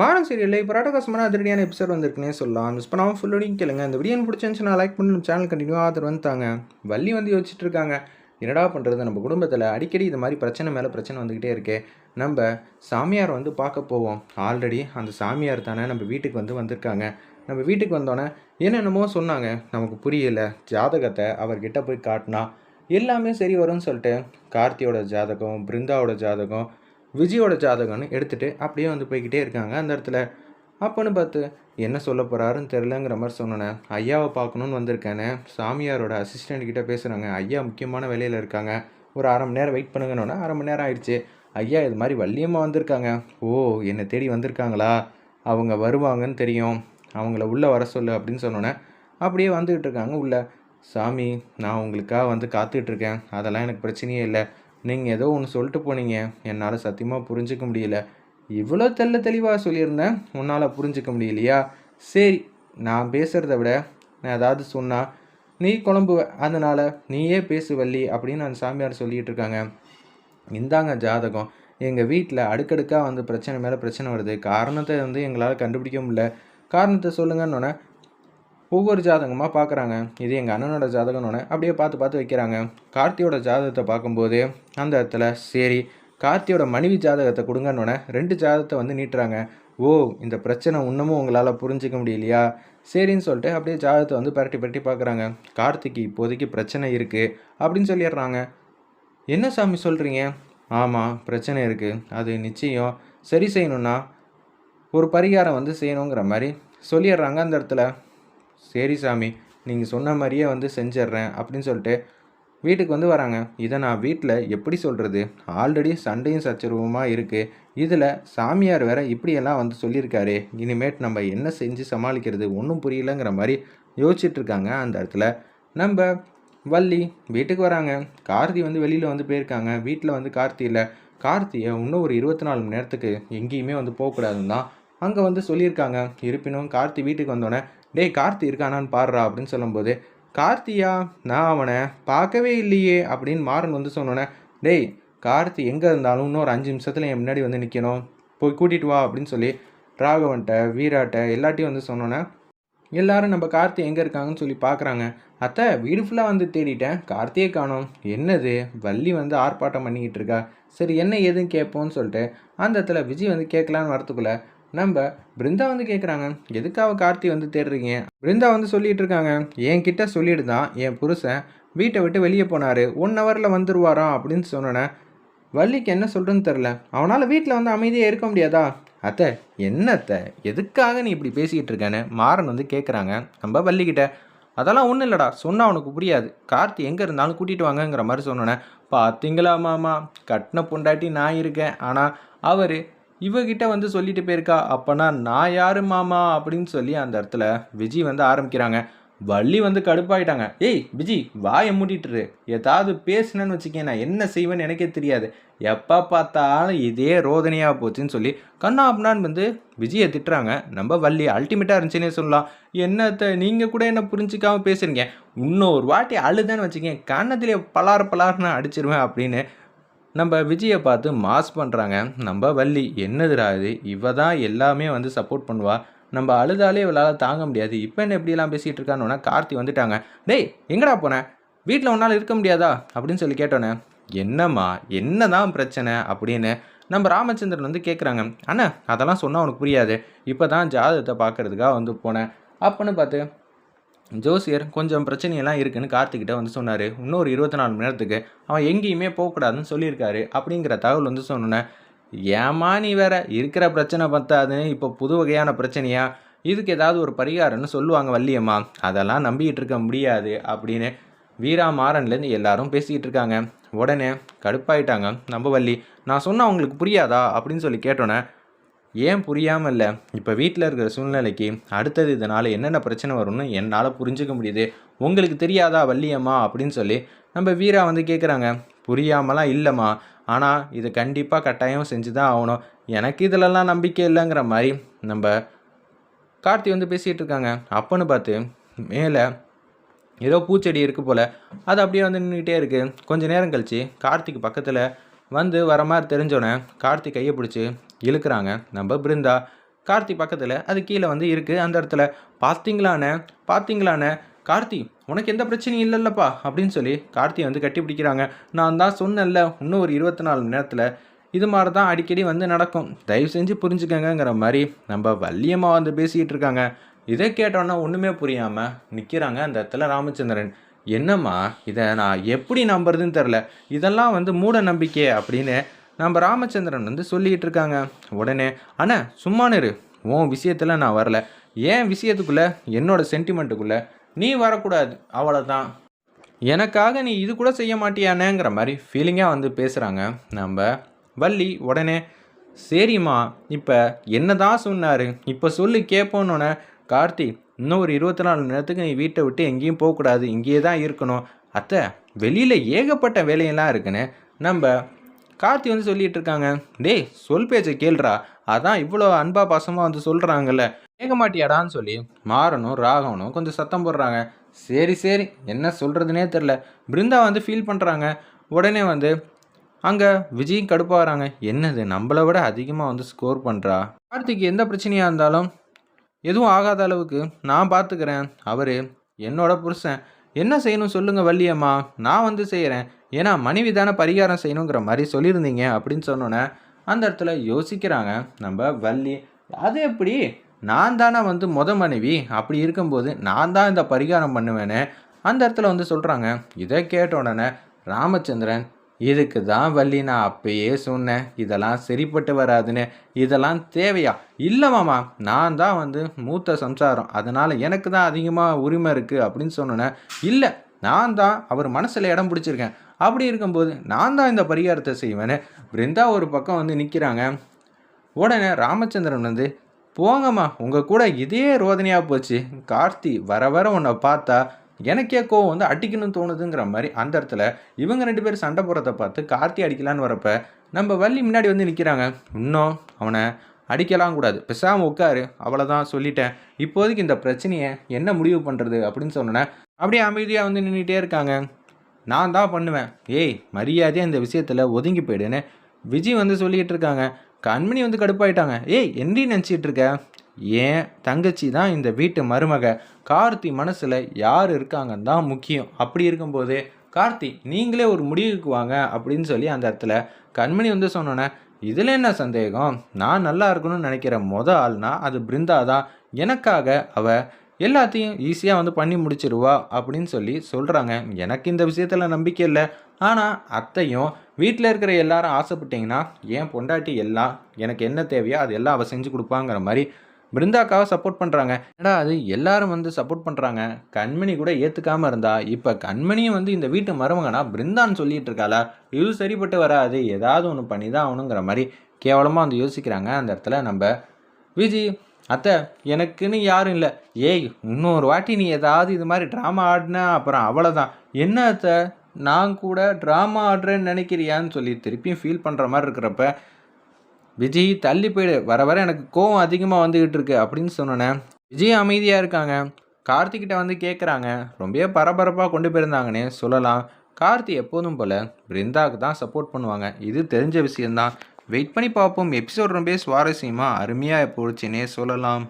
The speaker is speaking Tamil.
மாடர்ன் சீரியலில் இப்போ ராட்டகாசமான அதிரடியான எபிசோட் வந்திருக்குன்னே சொல்லலாம். மிஸ் பண்ணாமல் ஃபுல்லோடையும் கேளுங்க. இந்த வீடியோ பிடிச்சிருந்துச்சுன்னா லைக் பண்ணி நம்ம சேனல் கண்டினியூ ஆதரவு வந்துட்டாங்க வள்ளி வந்து யோசிச்சுட்டு இருக்காங்க. என்னடா பண்ணுறது நம்ம குடும்பத்தில் அடிக்கடி இது மாதிரி பிரச்சனை மேலே பிரச்சனை வந்துக்கிட்டே இருக்கே. நம்ம சாமியார் வந்து பார்க்க போவோம். ஆல்ரெடி அந்த சாமியார் தானே நம்ம வீட்டுக்கு வந்து வந்திருக்காங்க. நம்ம வீட்டுக்கு வந்தோன்னே என்னென்னமோ சொன்னாங்க. நமக்கு புரியல. ஜாதகத்தை அவர்கிட்ட போய் காட்டினா எல்லாமே சரி வரும்னு சொல்லிட்டு கார்த்தியோட ஜாதகம் பிருந்தாவோட ஜாதகம் விஜயோட ஜாதகம்னு எடுத்துகிட்டு அப்படியே வந்து போய்கிட்டே இருக்காங்க அந்த இடத்துல. அப்போன்னு பார்த்து என்ன சொல்ல போகிறாருன்னு தெரிலங்கிற மாதிரி சொன்னேன் ஐயாவை பார்க்கணுன்னு வந்திருக்கேனே சாமியாரோட அசிஸ்டண்ட் கிட்டே பேசுகிறாங்க ஐயா முக்கியமான வேலையில் இருக்காங்க ஒரு அரை மணி நேரம் வெயிட் பண்ணுங்கன்னொன்னே அரை மணி நேரம் ஆயிடுச்சு. ஐயா இது மாதிரி வள்ளியம்மா வந்திருக்காங்க. ஓ என்னை தேடி வந்திருக்காங்களா? அவங்க வருவாங்கன்னு தெரியும். அவங்கள உள்ளே வர சொல்லு அப்படின்னு சொன்னோன்னே அப்படியே வந்துக்கிட்டு இருக்காங்க உள்ள. சாமி நான் உங்களுக்காக வந்து காத்துக்கிட்டு இருக்கேன். அதெல்லாம் எனக்கு பிரச்சனையே இல்லை. நீங்கள் ஏதோ ஒன்று சொல்லிட்டு போனீங்க. என்னால் சத்தியமாக புரிஞ்சிக்க முடியல. இவ்வளோ தெள்ள தெளிவாக சொல்லியிருந்தேன். உன்னால் புரிஞ்சுக்க முடியலையா? சரி நான் பேசுகிறத விட நான் ஏதாவது சொன்னால் நீ குழம்புவ. அதனால் நீயே பேசு வள்ளி அப்படின்னு அந்த சாமியார் சொல்லிகிட்டு இருக்காங்க. இந்தாங்க ஜாதகம். எங்கள் வீட்டில் அடுக்கடுக்காக வந்து பிரச்சனை மேலே பிரச்சனை வருது. காரணத்தை வந்து எங்களால் கண்டுபிடிக்க முடியல. காரணத்தை சொல்லுங்கன்னொன்னே ஒவ்வொரு ஜாதகமாக பார்க்குறாங்க இது எங்கள் அண்ணனோட ஜாதகம்னு அப்படியே பார்த்து பார்த்து வைக்கிறாங்க. கார்த்தியோட ஜாதகத்தை பார்க்கும்போது அந்த இடத்துல சரி கார்த்தியோட மனைவி ஜாதகத்தை கொடுங்கன்னொன்னே ரெண்டு ஜாதகத்தை வந்து நீட்டுறாங்க. ஓ இந்த பிரச்சனை இன்னமும் உங்களால் புரிஞ்சிக்க முடியலையா? சரின்னு சொல்லிட்டு அப்படியே ஜாதகத்தை வந்து பரட்டி பரட்டி பார்க்குறாங்க. கார்த்திக்கு இப்போதைக்கு பிரச்சனை இருக்குது அப்படின்னு சொல்லிடுறாங்க. என்ன சாமி சொல்கிறீங்க ஆமாம் பிரச்சனை இருக்குது அது நிச்சயம். சரி செய்யணும்னா ஒரு பரிகாரம் வந்து செய்யணுங்கிற மாதிரி சொல்லிடுறாங்க அந்த இடத்துல. சரி சாமி நீங்கள் சொன்ன மாதிரியே வந்து செஞ்சிட்றேன் அப்படின்னு சொல்லிட்டு வீட்டுக்கு வந்து வராங்க. இதை நான் வீட்டில் எப்படி சொல்கிறது ஆல்ரெடி சண்டையும் சச்சரவுமாக இருக்குது இதில் சாமியார் வேற இப்படியெல்லாம் வந்து சொல்லியிருக்காரு. இனிமேட் நம்ம என்ன செஞ்சு சமாளிக்கிறது ஒன்றும் புரியலங்கிற மாதிரி யோசிச்சுட்டு இருக்காங்க அந்த இடத்துல. நம்ம வள்ளி வீட்டுக்கு வராங்க. கார்த்தி வந்து வெளியில் வந்து போயிருக்காங்க. வீட்டில் வந்து கார்த்தி இல்லை. கார்த்தியை இன்னும் ஒரு இருபத்தி நாலு மணி நேரத்துக்கு எங்கேயுமே வந்து போகக்கூடாதுன்னு தான் அங்கே வந்து சொல்லியிருக்காங்க. இருப்பினும் கார்த்தி வீட்டுக்கு வந்தோடனே டேய் கார்த்தி இருக்கானான்னு பாடுறா அப்படின்னு சொல்லும்போது கார்த்தியா நான் அவனை பார்க்கவே இல்லையே அப்படின்னு மாறன் வந்து சொன்னோன்னே டேய் கார்த்தி எங்கே இருந்தாலும் இன்னொரு அஞ்சு நிமிஷத்தில் என் முன்னாடி வந்து நிற்கணும் போய் கூட்டிகிட்டு வா அப்படின்னு சொல்லி ராகவன்ட்ட வீராட்ட எல்லாட்டையும் வந்து சொன்னோன்னே எல்லாரும் நம்ம கார்த்தி எங்கே இருக்காங்கன்னு சொல்லி பார்க்குறாங்க அத்தை வீடு ஃபுல்லாக வந்து தேடிட்டேன். கார்த்தியே காணோம். என்னது? வள்ளி வந்து ஆர்ப்பாட்டம் பண்ணிக்கிட்டு இருக்கா. சரி என்ன ஏதுன்னு கேட்போன்னு சொல்லிட்டு அந்த இடத்துல விஜய் வந்து கேட்கலான்னு வரத்துக்குள்ளே நம்ம பிருந்தா வந்து கேட்குறாங்க எதுக்காக கார்த்தி வந்து தேடுறீங்க? பிருந்தா வந்து சொல்லிட்டு இருக்காங்க. என்கிட்ட சொல்லிட்டு தான். என் புருஷன் வீட்டை விட்டு வெளியே போனார். ஒன் ஹவரில் வந்துடுவாராம் அப்படின்னு சொன்னோன்னே வள்ளிக்கு என்ன சொல்கிறேன்னு தெரில அவனால் வீட்டில் வந்து அமைதியாக இருக்க முடியாதா? அத்தை என்னத்த எதுக்காக நீ இப்படி பேசிக்கிட்டு இருக்கேன்னு? மாறன் வந்து கேட்குறாங்க நம்ம வள்ளிக்கிட்ட. அதெல்லாம் ஒன்றும் இல்லைடா. சொன்னால் அவனுக்கு புரியாது. கார்த்தி எங்கே இருந்தாலும் கூட்டிகிட்டு வாங்கங்கிற மாதிரி சொன்னோன்னே பார்த்தீங்களா மாமா? கட்டின பொண்டாட்டி நான் இருக்கேன். ஆனால் அவர் இவகிட்ட வந்து சொல்லிட்டு போயிருக்கா. அப்போனா நான் யாரு மாமா? அப்படின்னு சொல்லி அந்த இடத்துல விஜய் வந்து ஆரம்பிக்கிறாங்க. வள்ளி வந்து கடுப்பாயிட்டாங்க. ஏய் விஜி வாயை மூடிட்டுரு. ஏதாவது பேசுனேன்னு வச்சுக்கேன். நான் என்ன செய்வேன்னு எனக்கே தெரியாது. எப்போ பார்த்தாலும் இதே ரோதனையாக போச்சுன்னு சொல்லி கண்ணா அப்படின்னான்னு வந்து விஜயை திட்டுறாங்க. நம்ம வள்ளி அல்டிமேட்டாக இருந்துச்சுன்னே சொல்லலாம். என்னத்தை நீங்கள் கூட என்ன புரிஞ்சிக்காமல் பேசுறீங்க? இன்னொரு வாட்டி அழுதான்னு வச்சுக்கேன். கண்ணத்திலே பலார் பலார்னு அடிச்சிருவேன் அப்படின்னு நம்ம விஜயை பார்த்து மாஸ் பண்ணுறாங்க நம்ம வள்ளி என்னதுடா இது? இவ தான் எல்லாமே வந்து சப்போர்ட் பண்ணுவா. நம்ம அழுதாலே இவளால் தாங்க முடியாது. இப்போ என்ன எப்படிலாம் பேசிகிட்டு இருக்கான்னு கார்த்தி வந்துட்டாங்க. டேய் எங்கடா போனேன் வீட்டில் உன்னால் இருக்க முடியாதா? அப்படின்னு சொல்லி கேட்டோன்னே என்னம்மா என்ன தான் பிரச்சனை? அப்படின்னு நம்ம ராமச்சந்திரன் வந்து கேட்குறாங்க அண்ணா அதெல்லாம் சொன்னால் அவனுக்கு புரியாது. இப்போ தான் ஜாதகத்தை பார்க்குறதுக்காக வந்து போனேன். அப்போன்னு பார்த்து ஜோசியர் கொஞ்சம் பிரச்சனையெல்லாம் இருக்குன்னு கார்த்திகிட்ட வந்து சொன்னார். இன்னொரு இருபத்தி நாலு மணி நேரத்துக்கு அவன் எங்கேயுமே போகக்கூடாதுன்னு சொல்லியிருக்காரு அப்படிங்கிற தகவல் வந்து சொன்னோன்னே ஏமா நீ வேற? இருக்கிற பிரச்சனை பத்தாதுன்னு இப்போ புது வகையான பிரச்சனையா? இதுக்கு ஏதாவது ஒரு பரிகாரம்னு சொல்லுவாங்க வள்ளியம்மா. அதெல்லாம் நம்பிக்கிட்டு இருக்க முடியாது அப்படின்னு வீரா மாறன்லேருந்து எல்லாரும் பேசிக்கிட்டு இருக்காங்க. உடனே கடுப்பாயிட்டாங்க. நம்ம வள்ளி நான் சொன்னால் அவங்களுக்கு புரியாதா? அப்படின்னு சொல்லி கேட்டோன்னே ஏன் புரியாமல் இல்லை இப்போ வீட்டில் இருக்கிற சூழ்நிலைக்கு அடுத்தது இதனால் என்னென்ன பிரச்சனை வரும்னு என்னால் புரிஞ்சுக்க முடியுது. உங்களுக்கு தெரியாதா வள்ளியம்மா அப்படின்னு சொல்லி நம்ம வீரா வந்து கேட்குறாங்க புரியாமலாம் இல்லைம்மா. ஆனால் இது கண்டிப்பாக கட்டாயம் செஞ்சு தான் ஆகணும். எனக்கு இதிலெல்லாம் நம்பிக்கை இல்லைங்கிற மாதிரி நம்ம கார்த்தி வந்து பேசிகிட்டு இருக்காங்க. அப்போன்னு பார்த்து மேலே ஏதோ பூச்செடி இருக்குது போல். அது அப்படியே வந்து நின்றுக்கிட்டே இருக்குது கொஞ்ச நேரம் கழித்து கார்த்திக் பக்கத்தில் வந்து வர மாதிரி தெரிஞ்சோடனே கார்த்திக் கையை பிடிச்சி இழுக்கிறாங்க. நம்ம பிருந்தா கார்த்தி பக்கத்தில் அது கீழே வந்து இருக்குது அந்த இடத்துல பார்த்தீங்களாண்ணே பார்த்தீங்களாண்ணே கார்த்தி உனக்கு எந்த பிரச்சனையும் இல்லைல்லப்பா? அப்படின்னு சொல்லி கார்த்தியை வந்து கட்டி பிடிக்கிறாங்க நான் தான் சொன்னேன்ல இன்னும் ஒரு இருபத்தி நாலு மணி நேரத்தில் இது மாதிரி தான் அடிக்கடி வந்து நடக்கும். தயவு செஞ்சு புரிஞ்சுக்கங்கிற மாதிரி நம்ம வள்ளியம்மா வந்து பேசிக்கிட்டு இருக்காங்க. இதை கேட்டோன்னா ஒன்றுமே புரியாமல் நிற்கிறாங்க அந்த இடத்துல ராமச்சந்திரன். என்னம்மா இதை நான் எப்படி நம்புறதுன்னு தெரில இதெல்லாம் வந்து மூட நம்பிக்கை அப்படின்னு நம்ம ராமச்சந்திரன் வந்து சொல்லிக்கிட்டு இருக்காங்க. உடனே அண்ணா சும்மானு இரு உன் விஷயத்தில் நான் வரல. ஏன் விஷயத்துக்குள்ளே என்னோட சென்டிமெண்ட்டுக்குள்ளே நீ வரக்கூடாது. அவ்வளோதான் எனக்காக நீ இது கூட செய்ய மாட்டியானேங்கிற மாதிரி ஃபீலிங்காக வந்து பேசுகிறாங்க நம்ம வள்ளி உடனே சரிம்மா இப்போ என்ன தான் சொன்னார்? இப்போ சொல்லி கேட்போன்னொன்னே கார்த்தி இன்னும் ஒரு இருபத்தி நாலு நேரத்துக்கு நீ வீட்டை விட்டு எங்கேயும் போகக்கூடாது. இங்கேயே தான் இருக்கணும். அத்தை வெளியில் ஏகப்பட்ட வேலையெல்லாம் இருக்குன்னு நம்ம கார்த்தி வந்து சொல்லிட்டு இருக்காங்க டேய் சொல் பேச்சை கேள்றா. அதான் இவ்வளோ அன்பா பாசமாக வந்து சொல்கிறாங்கல்ல கேட்க மாட்டியாடான்னு சொல்லி மாறனும் ராகவனும் கொஞ்சம் சத்தம் போடுறாங்க. சரி சரி என்ன சொல்கிறதுனே தெரில. பிருந்தா வந்து ஃபீல் பண்ணுறாங்க உடனே வந்து அங்கே விஜயும் கடுப்பாகிறாங்க. என்னது நம்மளை விட அதிகமாக வந்து ஸ்கோர் பண்ணுறா கார்த்திக்கு எந்த பிரச்சனையாக இருந்தாலும் எதுவும் ஆகாத அளவுக்கு நான் பார்த்துக்கிறேன் அவர் என்னோட புருஷன். என்ன செய்யணும் சொல்லுங்கள் வள்ளியம்மா நான் வந்து செய்கிறேன் ஏன்னா மனைவி தானே பரிகாரம் செய்யணுங்கிற மாதிரி சொல்லியிருந்தீங்க அப்படின்னு சொன்னோன்னே அந்த இடத்துல யோசிக்கிறாங்க. நம்ம வள்ளி அது எப்படி? நான் தானே வந்து முத மனைவி. அப்படி இருக்கும்போது நான் தான் இந்த பரிகாரம் பண்ணுவேன்னு அந்த இடத்துல வந்து சொல்கிறாங்க இதை கேட்ட உடனே ராமச்சந்திரன் இதுக்கு தான் வள்ளி நான் அப்பயே சொன்னேன். இதெல்லாம் சரிப்பட்டு வராதுன்னு. இதெல்லாம் தேவையா? இல்லை மாமா நான் தான் வந்து மூத்த சம்சாரம். அதனால் எனக்கு தான் அதிகமாக உரிமை இருக்குது அப்படின்னு சொன்னோன்னே இல்லை நான் தான் அவர் மனசில் இடம் பிடிச்சிருக்கேன். அப்படி இருக்கும்போது நான் தான் இந்த பரிகாரத்தை செய்வேன்னு பிருந்தா ஒரு பக்கம் வந்து நிற்கிறாங்க உடனே ராமச்சந்திரன் வந்து போங்கம்மா உங்கள் கூட இதே ரோதனையாக போச்சு. கார்த்தி வர வர உன்னை பார்த்தா எனக்கே கோவம் வந்து அடிக்கணும்னு தோணுதுங்கிற மாதிரி அந்த இடத்துல இவங்க ரெண்டு பேரும் சண்டை போடுறத பார்த்து கார்த்தி அடிக்கலான்னு வரப்ப நம்ம வள்ளி முன்னாடி வந்து நிற்கிறாங்க இன்னும் அவனை அடிக்கலாம் கூடாது. பேசாமல் உட்காரு. அவ்வளோதான் சொல்லிட்டேன். இப்போதைக்கு இந்த பிரச்சனையை என்ன முடிவு பண்ணுறது அப்படின்னு சொன்னேன் அப்படியே அமைதியாக வந்து நின்றுட்டே இருக்காங்க. நான் தான் பண்ணுவேன். ஏய் மரியாதையாக இந்த விஷயத்தில் ஒதுங்கி போயிடுன்னு. விஜய் வந்து சொல்லிக்கிட்டு இருக்காங்க. கண்மணி வந்து கடுப்பாயிட்டாங்க. ஏய் என்னடி நினச்சிட்டு இருக்க? ஏன் தங்கச்சி தான் இந்த வீட்டு மருமக? கார்த்தி மனசில் யார் இருக்காங்கன்னு தான் முக்கியம். அப்படி இருக்கும்போது கார்த்தி நீங்களே ஒரு முடிவுக்கு வாங்க அப்படின்னு சொல்லி அந்த இடத்துல கண்மணி வந்து சொன்னோன்னே இதில் என்ன சந்தேகம்? நான் நல்லா இருக்கணும்னு நினைக்கிற மொத ஆள்னா அது பிருந்தா தான். எனக்காக அவ எல்லாத்தையும் ஈஸியாக வந்து பண்ணி முடிச்சிருவா அப்படின்னு சொல்லி சொல்கிறாங்க எனக்கு இந்த விஷயத்தில் நம்பிக்கை இல்லை. ஆனால் அத்தையும் வீட்டில் இருக்கிற எல்லாரும் ஆசைப்பட்டீங்கன்னா ஏன் பொண்டாட்டி எல்லாம் எனக்கு என்ன தேவையோ அது எல்லாம் அவள் செஞ்சு கொடுப்பாங்கிற மாதிரி பிருந்தாக்காவை சப்போர்ட் பண்ணுறாங்க ஏடா அது? எல்லாரும் வந்து சப்போர்ட் பண்ணுறாங்க கண்மணி கூட ஏற்றுக்காமல் இருந்தா இப்போ கண்மணியும் வந்து இந்த வீட்டு மருமகனா பிருந்தான்னு சொல்லிட்டு இருக்காளா? இது சரிப்பட்டு வராது. ஏதாவது ஒன்று பண்ணி தான் ஆகணுங்கிற மாதிரி கேவலமாக வந்து யோசிக்கிறாங்க. அந்த இடத்துல நம்ம விஜி அத்தை எனக்குன்னு யாரும் இல்லை. ஏய் இன்னொரு வாட்டி நீ ஏதாவது இது மாதிரி ட்ராமா ஆடினா அப்புறம் அவ்வளோதான் என்ன அத்தை? நான் கூட ட்ராமா ஆடுறேன்னு நினைக்கிறியான்னு சொல்லி திருப்பியும் ஃபீல் பண்ணுற மாதிரி இருக்கிறப்ப விஜய் தள்ளி போயிடு. வர வர எனக்கு கோவம் அதிகமாக வந்துக்கிட்டு இருக்கு அப்படின்னு சொன்னோன்னே விஜய் அமைதியாக இருக்காங்க. கார்த்திகிட்ட வந்து கேட்குறாங்க ரொம்ப பரபரப்பாக கொண்டு போயிருந்தாங்கன்னே சொல்லலாம். கார்த்தி எப்போதும் போல் பிருந்தாவுக்கு தான் சப்போர்ட் பண்ணுவாங்க. இது தெரிஞ்ச விஷயந்தான் வெயிட் பண்ணி பார்ப்போம். எபிசோட் ரொம்ப சுவாரஸ்யமாக அருமையாக போச்சுன்னே சொல்லலாம்.